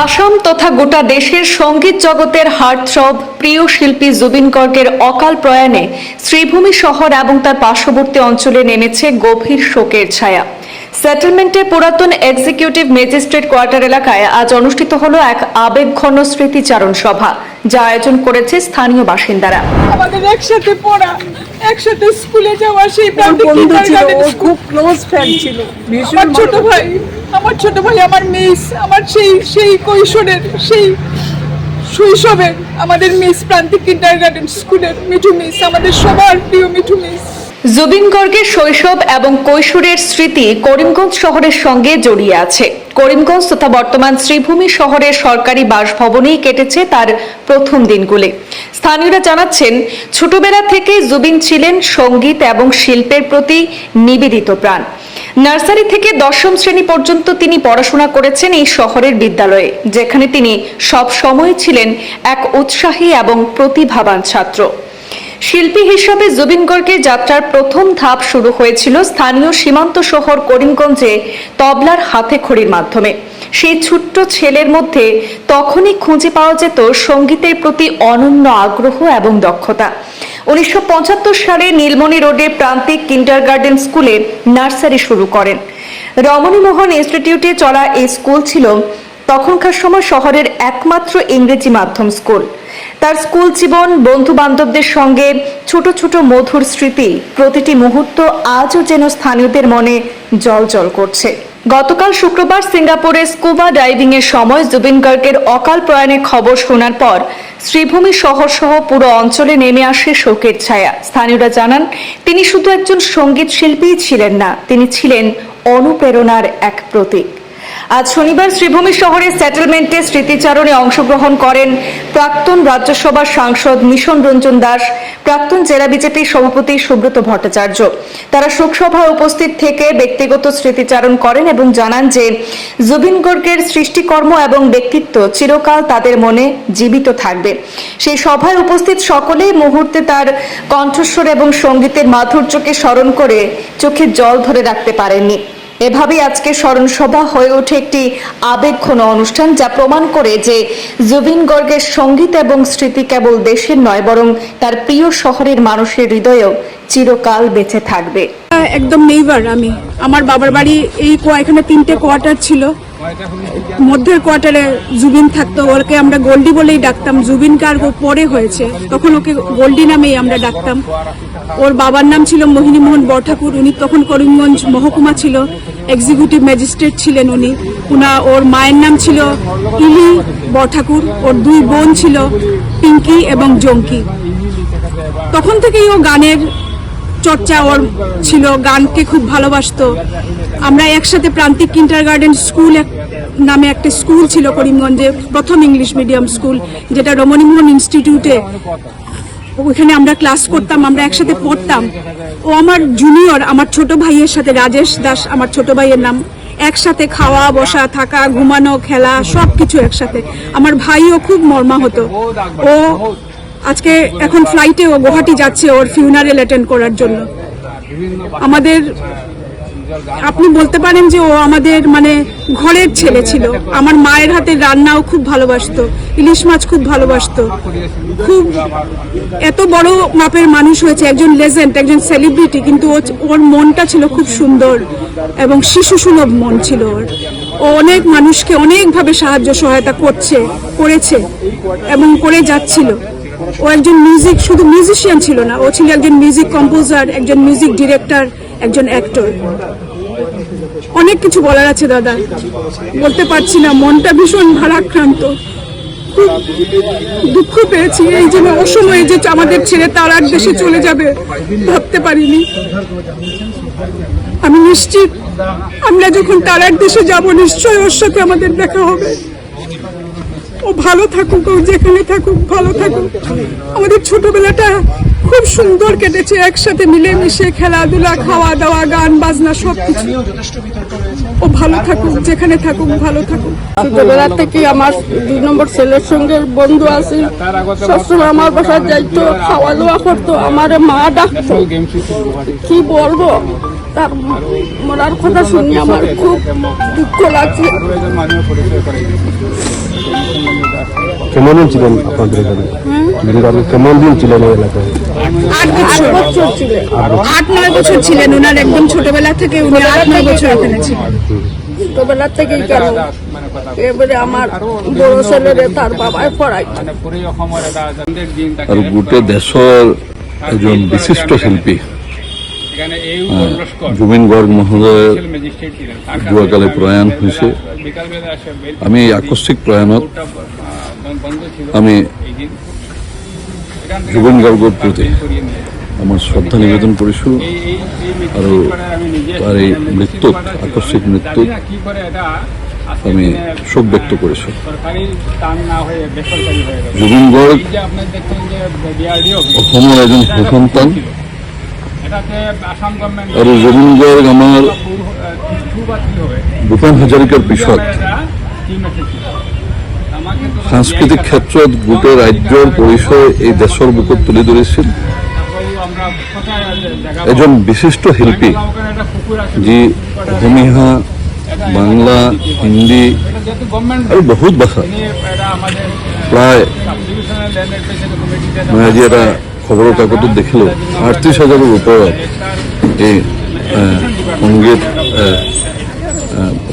আসাম তথা গোটা দেশের সংগীত জগতের হার্টথ্রব প্রিয় শিল্পী জুবিন গর্গের অকাল প্রয়াণে শ্রীভূমি শহর এবং তার পার্শ্ববর্তী অঞ্চলে নেমেছে গভীর শোকের ছায়া। সেটেলমেন্টের পুরাতন এক্সিকিউটিভ ম্যাজিস্ট্রেট কোয়ার্টার এলাকায় আজ অনুষ্ঠিত হল এক আবেগঘন স্মৃতিচারণ সভা। যা আয়োজন করেছে স্থানীয় বাসিন্দারা। আমাদের একসাথে পড়া একসাথে স্কুলে যাওয়া সেই। খুব ক্লোজ ফ্রেন্ড ছিল। ভীষণ আমার ছোট ভাই আমার ছোট ভাই আমার মিস আমার সেই সেই কৈশোরের সেই শৈশবের আমাদের মিস প্রান্তিক কিন্ডারগার্ডেন স্কুলের মিঠু মিস আমাদের সবার প্রিয় মিঠু মিস। জুবিন গর্গের শৈশব এবং কৈশোরের স্মৃতি করিমগঞ্জ শহরের সঙ্গে জড়িয়ে আছে। করিমগঞ্জ তথা বর্তমান শ্রীভূমি শহরের সরকারি বাসভবনেই কেটেছে তার প্রথম দিনগুলি। স্থানীয়রা জানাচ্ছেন, ছোটবেলা থেকে জুবিন ছিলেন সংগীত এবং শিল্পের প্রতি নিবেদিত প্রাণ। নার্সারি থেকে দশম শ্রেণি পর্যন্ত তিনি পড়াশোনা করেছেন এই শহরের বিদ্যালয়ে, যেখানে তিনি সব সময় ছিলেন এক উৎসাহী এবং প্রতিভাবান ছাত্র। শিল্পী হিসাবে জুবিন গর্গের যাত্রার প্রথম ধাপ শুরু হয়েছিল স্থানীয় সীমান্ত শহর করিমগঞ্জে তবলার হাতে খড়ির মাধ্যমে। সেই ছোট্ট ছেলের মধ্যে তখনই খুঁজে পাওয়া যেত সঙ্গীতের প্রতি অনন্য আগ্রহ এবং দক্ষতা। উনিশশো পঁচাত্তর সালে নীলমণি রোডে প্রান্তিক কিন্ডারগার্ডেন স্কুলে নার্সারি শুরু করেন। রমণীমোহন ইনস্টিটিউটে চলা এই স্কুল ছিল তখনকার সময় শহরের একমাত্র ইংরেজি মাধ্যম স্কুল। তার স্কুল জীবন বন্ধু বান্ধবদের সঙ্গে ছোট ছোট মধুর স্মৃতি, প্রতিটি মুহূর্ত আজও যেন স্থানীয়দের মনে জল জল করছে। গতকাল শুক্রবার সিঙ্গাপুরে স্কুবা ডাইভিং এর সময় জুবিন গার্গের অকাল প্রয়াণের খবর শোনার পর শ্রীভূমি শহর সহ পুরো অঞ্চলে নেমে আসে শোকের ছায়া। স্থানীয়রা জানান, তিনি শুধু একজন সংগীত শিল্পীই ছিলেন না, তিনি ছিলেন অনুপ্রেরণার এক প্রতীক। আজ শনিবার শ্রীভূমি শহরের সেটেলমেন্টে স্মৃতিচারণে অংশগ্রহণ করেন প্রাক্তন রাজ্যসভার সাংসদ মিশন রঞ্জন দাস, প্রাক্তন জেলা বিজেপির সভাপতি সুব্রত ভট্টাচার্য। তারা শোকসভায় উপস্থিত থেকে ব্যক্তিগত স্মৃতিচারণ করেন এবং জানান যে জুবিন গর্গের সৃষ্টিকর্ম এবং ব্যক্তিত্ব চিরকাল তাদের মনে জীবিত থাকবে। সেই সভায় উপস্থিত সকলেই মুহূর্তে তার কণ্ঠস্বর এবং সঙ্গীতের মাধুর্যকে স্মরণ করে চোখে জল ধরে রাখতে পারেননি। এভাবেই আজকে স্মরণসভা হয়ে ওঠে একটি আবেগঘন অনুষ্ঠান, যা প্রমাণ করে যে জুবিন গর্গের সংগীত এবং স্মৃতি কেবল দেশের নয়, বরং তার প্রিয় শহরের মানুষের হৃদয়েও চিরকাল বেঁচে থাকবে। একদম নেইবার আমি। আমার বাবার বাড়ি এই এখানে তিনটে কোয়ার্টার ছিল। মধ্যের কোয়ার্টারে জুবিন থাকতো। ওকে আমরা গোল্ডি বলেই ডাকতাম। জুবিন কার ও পরে হয়েছে। তখন ওকে গোল্ডি নামেই আমরা ডাকতাম। ওর বাবার নাম ছিল মোহিনী মোহন বরঠাকুর। উনি তখন করিমগঞ্জ মহকুমা ছিল। এক্সিকিউটিভ ম্যাজিস্ট্রেট ছিলেন উনি। উনা ওর মায়ের নাম ছিল ইলি বরঠাকুর। ওর দুই বোন ছিল পিঙ্কি এবং জঙ্কি। তখন থেকেই ও গানের চর্চা, ওর ছিল, গানকে খুব ভালোবাসতো। আমরা একসাথে প্রান্তিক কিন্টার গার্ডেন স্কুল নামে একটা স্কুল ছিল করিমগঞ্জে, প্রথম ইংলিশ মিডিয়াম স্কুল যেটা রমণীমোহন ইনস্টিটিউটে ওইখানে আমরা ক্লাস করতাম, আমরা একসাথে পড়তাম। ও আমার জুনিয়র আমার ছোট ভাইয়ের সাথে, রাজেশ দাস, আমার ছোট ভাইয়ের নাম, একসাথে খাওয়া, বসা, থাকা, ঘুমানো, খেলা সব কিছু একসাথে। আমার ভাইও খুব মর্মা হতো ও আজকে এখন ফ্লাইটে ও গুয়াহাটি যাচ্ছে ওর ফিউনারেল অ্যাটেন্ড করার জন্য। আমাদের, আপনি বলতে পারেন যে ও আমাদের মানে ঘরের ছেলে ছিল। আমার মায়ের হাতের রান্নাও খুব ভালোবাসতো, ইলিশ মাছ খুব ভালোবাসতো। খুব এত বড় মাপের মানুষ হয়েছে, একজন লেজেন্ড একজন সেলিব্রিটি কিন্তু ও- ওর মনটা ছিল খুব সুন্দর এবং শিশু সুলভ মন ছিল ওর। ও অনেক মানুষকে অনেকভাবে সাহায্য সহায়তা করছে, করেছে এবং করে যাচ্ছিল। ও একজন মিউজিক শুধু মিউজিশিয়ান ছিল না, ও ছিল একজন মিউজিক কম্পোজার একজন মিউজিক ডিরেক্টর একজন অ্যাক্টর অনেক কিছু বলার আছে দাদা। বলতে পারছি না, মনটা ভীষণ ভারাক্রান্ত। খুব দুঃখ পেয়েছি, এই যে অসময়ে যে আমাদের ছেড়ে তার এক দেশে চলে যাবে, ভাবতে পারিনি। আমি নিশ্চিত, আমরা যখন তার এক দেশে যাব, নিশ্চয়ই ওর সাথে আমাদের দেখা হবে। ও ভালো থাকুক, ও যেখানে থাকুক, ভালো থাকুক। আমাদের ছোটবেলাটা খুব সুন্দর কেটেছে, একসাথে মিলেমিশে খেলাধুলা খাওয়া দাওয়া গান বাজনা সব কিছু ও ভালো থাকুক, যেখানে থাকুক, ভালো থাকুক। ছোটবেলা থেকে আমার দুই নম্বর ছেলের সঙ্গে বন্ধু আছে। সবসময় আমার বাসায় যাইতো খাওয়া দাওয়া করতো, আমার মা ডাকতো। কি বলব? তার মরার কথা শুনি আমার খুব দুঃখ লাগছে। কেমন দিন ছিলেন আপনাদের এখানে? কেমন দিন ছিলেন এই এলাকায়? আট বছর। বছর ছিলেন আট নয় বছর ছিলেন। ওনার একদম ছোটবেলা থেকে উনি আট নয় বছর এখানে ছিলেন। ছোটবেলা থেকেই কেন? এবারে আমার বড় ছেলেরে তার বাবাই পড়াই। আৰু গোটেই দেশৰ এজন বিশিষ্ট শিল্পী জুবিন গৰ্গ মহোদয় যোৱাকালি প্ৰয়াণ হৈছে আমি আকস্মিক প্ৰয়াণত আমি জুবিন গাৰ্গৰ প্ৰতি আমাৰ শ্ৰদ্ধা নিবেদন কৰিছোঁ আৰু তাৰ এই মৃত্যুত আকস্মিক মৃত্যুত আমি শোক ব্যক্ত কৰিছোঁ জুবিন গৰ্গ অসমৰ এজন সুসন্তান। আৰু জুবিন গৰ্গ আমাৰ ভূপেন হাজৰিকাৰ পিছত সাংস্কৃতিক ক্ষেত্ৰত গোটেই ৰাজ্যৰ পৰিচয় এই দেশৰ বুকুত তুলি ধৰিছিল। এজন বিশিষ্ট শিল্পী, যি অসমীয়া বাংলা, হিন্দী আৰু বহুত ভাষা। প্ৰায় মই আজি এটা খবৰৰ কাকতত দেখিলোঁ আঠত্ৰিছ হাজাৰৰ ওপৰত এই সংগীত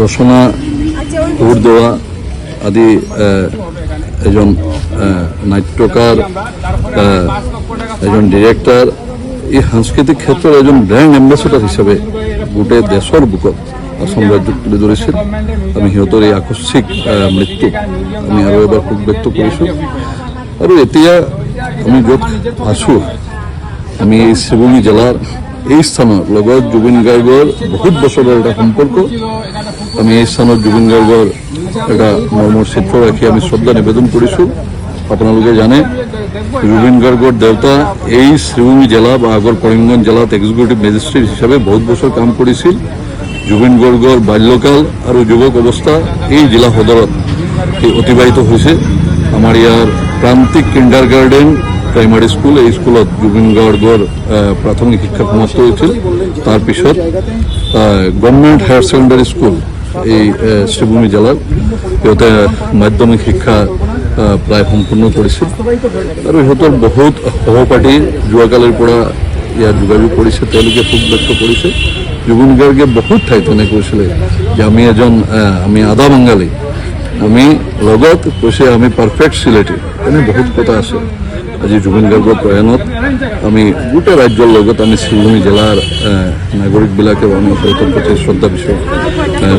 ৰচনা, সুৰ দেৱা আদি এজন আহ, নাট্যকাৰ এজন ডিৰেক্টৰ এই সাংস্কৃতিক ক্ষেত্ৰৰ এজন ব্ৰেণ্ড এম্বেচেডৰ হিচাপে গোটেই দেশৰ বুকত অসম ৰাজ্যক তুলি ধৰিছিল। আমি সিহঁতৰ এই আকস্মিক আহ, মৃত্যুক আমি আৰু এবাৰ শোক ব্যক্ত কৰিছোঁ। আৰু এতিয়া আমি য'ত আছোঁ আমি এই শিৱনী জিলাৰ এই স্থানৰ লগত জুবিন গাৰ্গৰ বহুত বছৰৰ এটা সম্পৰ্ক। আমি এই স্থানত জুবিন গাৰ্গৰ এটা চিত্ৰ ৰাখি আমি শ্ৰদ্ধা নিবেদন কৰিছোঁ আপোনালোকে জানে জুবিন গাৰ্গৰ দেউতা এই শ্ৰীভূমি জিলা বা আগৰ কৰিমগঞ্জ জিলাত এক্সিকিউটিভ মেজিষ্ট্ৰেট হিচাপে বহুত বছৰ কাম কৰিছিল জুবিন গাৰ্গৰ বাল্যকাল আৰু যুৱক অৱস্থা এই জিলা সদৰত অতিবাহিত হৈছে। আমাৰ ইয়াৰ Prantik kinder garden primary school এই স্কুলত জুবিন গাৰ্গৰ আহ, প্ৰাথমিক শিক্ষা সমাপ্ত হৈছিল। তাৰপিছত গভৰ্ণমেণ্ট হায়াৰ ছেকেণ্ডাৰী স্কুল এই আহ, শ্ৰীভূমি জিলাৰ সিহঁতে মাধ্যমিক শিক্ষা প্ৰায় সম্পূৰ্ণ কৰিছিল আৰু সিহঁতৰ বহুত সহপাঠী যোৱাকালিৰ পৰা ইয়াত যোগাযোগ কৰিছে তেওঁলোকে শোক ব্যক্ত কৰিছে। জুবিন গাৰ্গে বহুত ঠাইত এনে কৈছিলে যে আমি এজন আমি আদা বাঙালী। আমি লগত কৈছে আমি পাৰফেক্ট চিলেটি এনে বহুত কথা আছে। আজি জুবিন গাৰ্গৰ প্ৰয়াণত আমি গোটেই ৰাজ্যৰ লগত আমি শিলঙি জিলাৰ আহ, নাগৰিকবিলাকেও আমি সিহঁতৰ প্ৰতি শ্ৰদ্ধা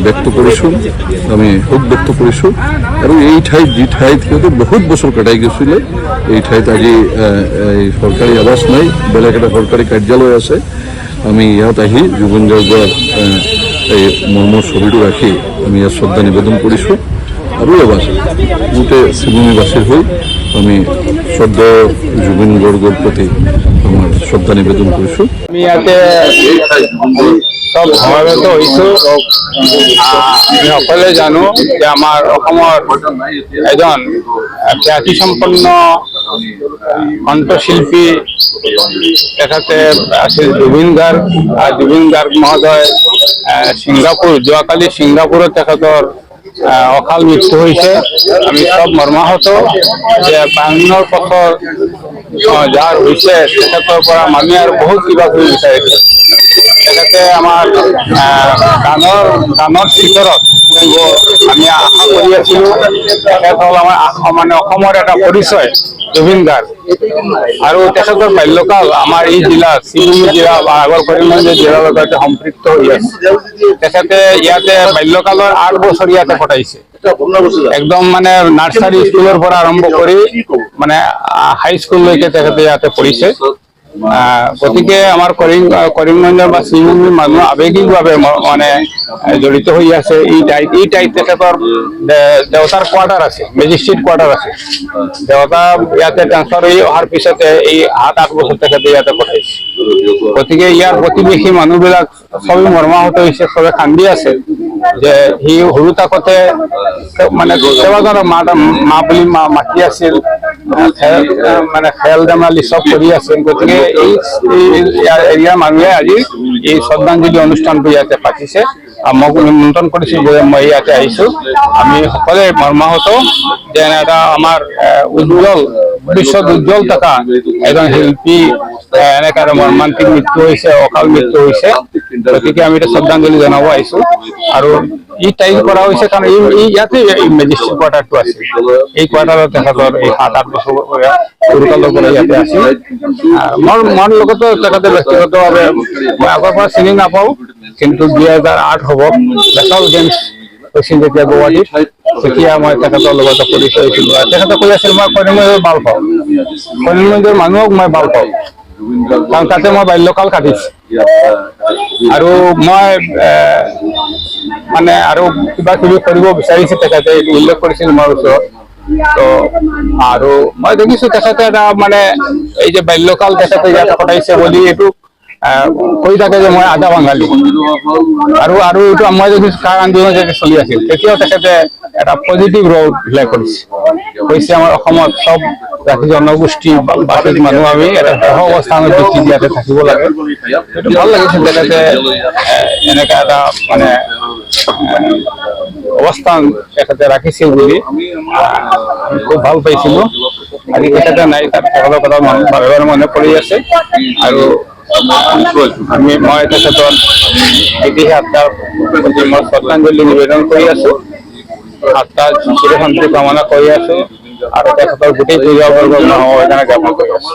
ব্যক্ত কৰিছোঁ আমি শোক ব্যক্ত কৰিছোঁ আৰু এই ঠাইত, যি ঠাইত সিহঁতে বহুত বছৰ কটাই গৈছিলে, এই ঠাইত আজি চৰকাৰী আৱাস নাই, বেলেগ এটা চৰকাৰী কাৰ্যালয় আছে। আমি ইয়াত আহি জুবিন গাৰ্গৰ এই মৰ্মৰ ছবিটো ৰাখি আমি ইয়াত শ্ৰদ্ধা নিবেদন কৰিছোঁ। আৰু এবাৰ গোটেই শিৱনীবাসীৰ হৈ আমি শ্ৰদ্ধা জুবিন গাৰ্গৰ প্ৰতি আমাৰ শ্ৰদ্ধা নিবেদন কৰিছোঁ। আমি ইয়াতে চব সমবেত হৈছো আমি সকলোৱে জানো যে আমাৰ অসমৰ এজন খ্যাতি সম্পন্ন কণ্ঠশিল্পী তেখেতে আছিল জুবিন গাৰ্গ জুবিন গাৰ্গ মহোদয় ছিংগাপুৰ যোৱাকালি ছিংগাপুৰত তেখেতৰ অকাল মৃত্যু হৈছে আমি চব মৰ্মাহত যে বাংলৰ পথৰ যাৰ হৈছে তেখেতৰ পৰা মানুহে আৰু বহুত কিবা কিবি বিচাৰিছে। আমাৰ আহ, গানৰ গানৰ ভিতৰত আমি আশা কৰি আছিলো হ'ল আমাৰ মানে অসমৰ এটা জুবিন গাৰ্গ। আৰু তেখেতৰ বাল্যকাল আমাৰ এই জিলা শিৱুমি জিলা বা আগৰ কৰিমগঞ্জ জিলাৰ লগত সম্পৃক্ত হৈ আছে। তেখেতে ইয়াতে বাল্যকালৰ আঠ বছৰ ইয়াতে কটাইছে। একদম মানে নাৰ্চাৰী স্কুলৰ পৰা আৰম্ভ কৰি মানে হাই স্কুললৈকে তেখেতে ইয়াতে পঢ়িছে। গতিকে আমাৰ কৰিম কৰিমগঞ্জৰ বা শিৱভূমিৰ মানুহ আৱেগিকভাৱে মানে জড়িত হৈ আছে। এই ঠাইত এই ঠাইত তেখেতৰ দেউতাৰ কোৱাৰ্টাৰ আছে, মেজিষ্ট্ৰেট কোৱাৰ্টাৰ আছে। দেউতা ইয়াতে ট্ৰেন্সফাৰ হৈ অহাৰ পিছতে এই সাত, আঠ বছৰ তেখেতে ইয়াতে পঠাইছে। গতিকে ইয়াৰ প্ৰতিবেশী মানুহবিলাক চবেই মৰ্মাহত হৈছে, চবে কান্দি আছে যে সি সৰু থাকোতে মানে কেইবাজনৰ মা মা বুলি মা, মাতি আছিল। মানে খেল ধেমালি চব কৰি আছিল গতিকে এই এৰিয়াৰ মানুহে আজি এই শ্ৰদ্ধাঞ্জলি অনুষ্ঠানটো ইয়াতে পাতিছে মোক নিমন্ত্ৰণ কৰিছিল যে মই ইয়াতে আহিছোঁ। আমি সকলোৱে মৰ্মাহত। যে এটা আমাৰ উজ্জ্বল ভৱিষ্যত উজ্জ্বল থকা এজন শিল্পী এনেকে মৰ্মান্তিক মৃত্যু হৈছে, অকাল মৃত্যু হৈছে। গতিকে আমি এতিয়া শ্ৰদ্ধাঞ্জলি জনাব আহিছোঁ। আৰু ই তাৰিখ কৰা হৈছে কাৰণ ই ই ইয়াতে এই এই এই মোৰ লগতো তেখেতে মই আগৰ পৰা চিনি নাপাওঁ, কিন্তু দুই হাজাৰ হ'ব। গেমছ তেতিয়া মই তেখেতৰ লগতে তেখেতে আছিল, মই ভালো পাওঁ। মানুহক মই ভালো পাওঁ। কাৰণ তাতে বাল্যকাল কাটিছোঁ। আৰু মই মানে আৰু কিবা কিবি কৰিব বিচাৰিছে তেখেতে উল্লেখ কৰিছিল মোৰ ওচৰত। তো আৰু মই দেখিছো তেখেতে এটা মানে এই যে বাল্যকাল তেখেতে ইয়াত কটাইছে বুলি এইটো কৈ থাকে যে মই আধা বাঙালী। আৰু আৰু এইটো মই যদি কাৰ আন্দোলন যেতিয়া চলি আছিল, তেতিয়াও তেখেতে এটা পজিটিভ ৰল প্লে কৰিছে। কৈছে আমাৰ অসমত চব জাতি জনগোষ্ঠী, বা- বাসিক মানুহ আমি এটা সহ অৱস্থানত বৃত্তি দিয়াতে থাকিব লাগে। ভালো লাগিছে তেখেতে এনেকা এটা মানে অৱস্থান তেখেতে ৰাখিছিল বুলি। খুব ভালো পাইছিলো। আজি তেখেতে নাই, তাত তেখেতৰ কথা মন বাৰে মনে পৰি আছে। আৰু আমি মই তেখেতৰ বিদেশি আত্মাৰ প্ৰতি মই শ্ৰদ্ধাঞ্জলি নিবেদন কৰি আছো আত্মাৰ কামনা কৰি আছো। আৰু তেখেতৰ গোটেই পৰিয়ালবৰ্গক মই সমবেদনা জ্ঞাপন কৰি আছো।